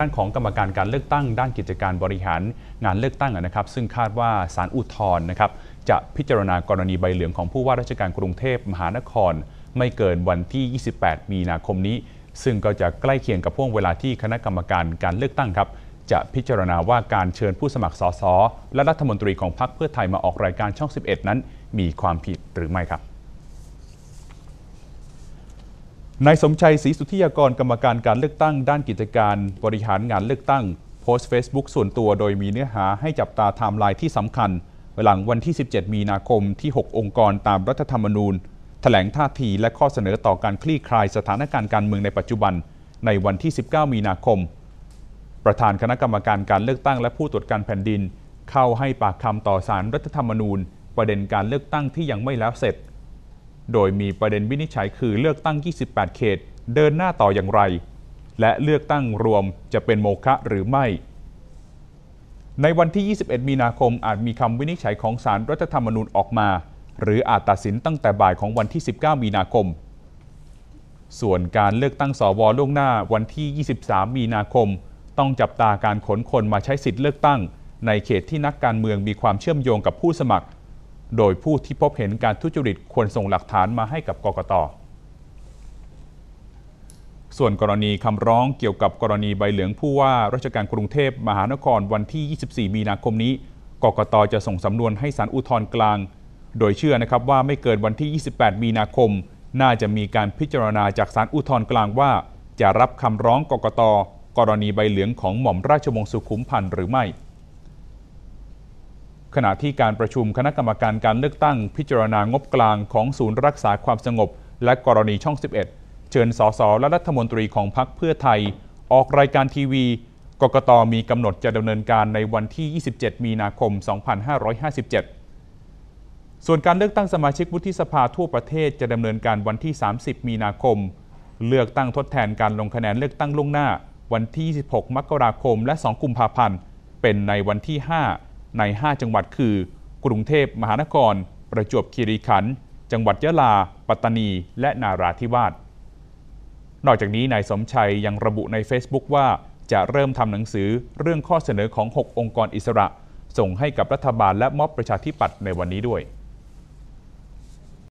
ด้านของกรรมการการเลือกตั้ง ด้านกิจการบริหารงานเลือกตั้งนะครับ ซึ่งคาดว่าศาลอุทธรณ์นะครับจะพิจารณากรณีใบเหลืองของผู้ว่าราชการกรุงเทพมหานคร ไม่เกินวันที่ 28 มีนาคมนี้ ซึ่งก็จะใกล้เคียงกับพ่วงเวลาที่คณะกรรมการการเลือกตั้งครับ จะพิจารณาว่าการเชิญผู้สมัครสสและรัฐมนตรีของพรรคเพื่อไทยมาออกรายการช่อง 11 นั้น มีความผิดหรือไม่ครับ นายสมชัยศรีสุทธิยากรกรรมการการเลือกตั้งด้านกิจการบริหารงานเลือกตั้ง โพสต์ Facebook ส่วนตัวโดยมีเนื้อหาให้จับตาไทม์ไลน์ที่สำคัญ หลังวันที่ 17 มีนาคมที่ 6 องค์กรตามรัฐธรรมนูญ แถลงท่าทีและข้อเสนอต่อการคลี่คลายสถานการณ์การเมืองในปัจจุบัน ในวันที่ 19 มีนาคม ประธานคณะกรรมการการเลือกตั้งและผู้ตรวจการแผ่นดิน เข้าให้ปากคำต่อสารรัฐธรรมนูญ ประเด็นการเลือกตั้งที่ยังไม่แล้วเสร็จ โดยมีประเด็นวินิจฉัยคือเลือกตั้ง 28 เขต เดินหน้าต่ออย่างไร และเลือกตั้งรวมจะเป็นโมฆะหรือไม่ ในวันที่ 21 มีนาคมอาจมีคำวินิจฉัยของสารรัฐธรรมนูญออกมา หรืออาจตัดสินตั้งแต่บ่ายของวันที่ 19 มีนาคม ส่วนการเลือกตั้งสวล่วงหน้าวันที่ 23 มีนาคม ต้องจับตาการขนคนมาใช้สิทธิ์เลือกตั้ง ในเขตที่นักการเมืองมีความเชื่อมโยงกับผู้สมัคร โดยผู้ที่พบเห็นการทุจริตควรส่งหลักฐานมาให้กับกกต ส่วนกรณีคำร้องเกี่ยวกับกรณีใบเหลืองผู้ว่าราชการกรุงเทพมหานครวันที่ 24 มีนาคมนี้ กกตจะส่งสำนวนให้ศาลอุทธรณ์กลาง โดยเชื่อนะครับว่าไม่เกินวันที่ 28 มีนาคม น่าจะมีการพิจารณาจากศาลอุทธรณ์กลางว่า จะรับคำร้องกกต กรณีใบเหลืองของหม่อมราชวงศ์สุขุมพันธ์หรือไม่ ขณะที่การประชุมคณะกรรมการการเลือกตั้งพิจารณางบกลางของศูนย์รักษาความสงบ และกรณีช่อง 11 เชิญสสและรัฐมนตรีของพรรคเพื่อไทย ออกรายการทีวี กกตมีกำหนดจะดำเนินการในวันที่ 27 มีนาคม 2557 ส่วนการเลือกตั้งสมาชิกวุฒิสภาทั่วประเทศจะดำเนินการวันที่ 30 มีนาคม เลือกตั้งทดแทนการลงคะแนนเลือกตั้งล่วงหน้า วันที่ 26 มกราคม และ 2 กุมภาพันธ์ เป็นในวันที่ 5 ใน 5 จังหวัดคือ กรุงเทพมหานคร ประจวบคีรีขันธ์จังหวัดยะลา ปัตตานี และนาราธิวาสนอกจากนี้นายสมชัยยังระบุใน Facebook ว่าจะเริ่มทำหนังสือเรื่องข้อเสนอของ 6 องค์กรอิสระ ส่งให้กับรัฐบาลและม็อบประชาธิปัตย์ในวันนี้ด้วย